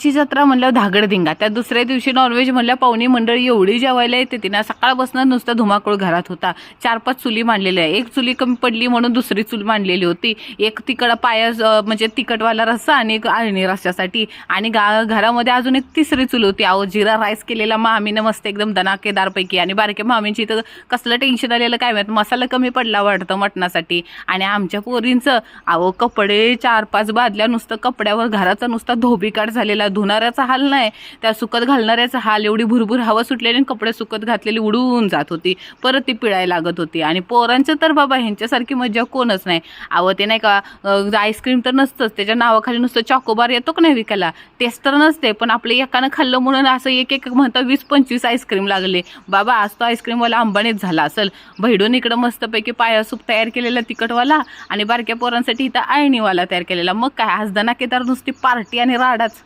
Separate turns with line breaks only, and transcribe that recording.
ची जत्रा म्हणल्यावर धागडधिंगा त्या दुसऱ्या दिवशी नॉनव्हेज म्हणल्या पाहुणी मंडळी एवढी जेवायला येते ती ना सकाळपासून नुसता धुमाकूळ घरात होता. चार पाच चुली मांडलेल्या आहे. एक चुली कमी पडली म्हणून दुसरी चूल मांडलेली होती. एक तिकड पाया म्हणजे तिखटवाला रस्सा आणि एक आळणी रस्स्यासाठी. आणि गा घरामध्ये अजून एक तिसरी चूल होती. अहो जिरा राईस केलेला मामीनं मस्त एकदम दनाकेदारपैकी आणि बारक्या मामींची तर कसलं टेन्शन आलेलं काय माहीत? मसाला कमी पडला वाटतं मटणासाठी. आणि आमच्या पोरींचं अहो कपडे चार पाच बादल्या नुसतं कपड्यावर घराचा नुसता धोबीकाट झालेला धुणाऱ्याचा हाल नाही. त्या सुकत घालणाऱ्याचा हाल एवढी भुरभुर हवा सुटलेली आणि कपडे सुकत घातलेली उडून जात होती. परत ती पिळायला लागत होती. आणि पोरांचं तर बाबा ह्यांच्यासारखी मज्जा कोणच नाही. आवं ते नाही का आईस्क्रीम तर नसतंच. त्याच्या नावाखाली नुसतं चॉकोबार येतो का नाही विकायला? तेच तर नसते. पण आपलं एकानं खाल्लं म्हणून असं एक एक म्हणतं वीस पंचवीस आईस्क्रीम लागले. बाबा आज तो आईस्क्रीमवाला अंबानीच झाला असेल. भैडून इकडं मस्तपैकी पाया सूप तयार केलेला तिखटवाला आणि बारक्या पोरांसाठी इथं आळणीवाला तयार केलेला. मग काय? आज दनाकेदार नुसती पार्टी आणि राडाच.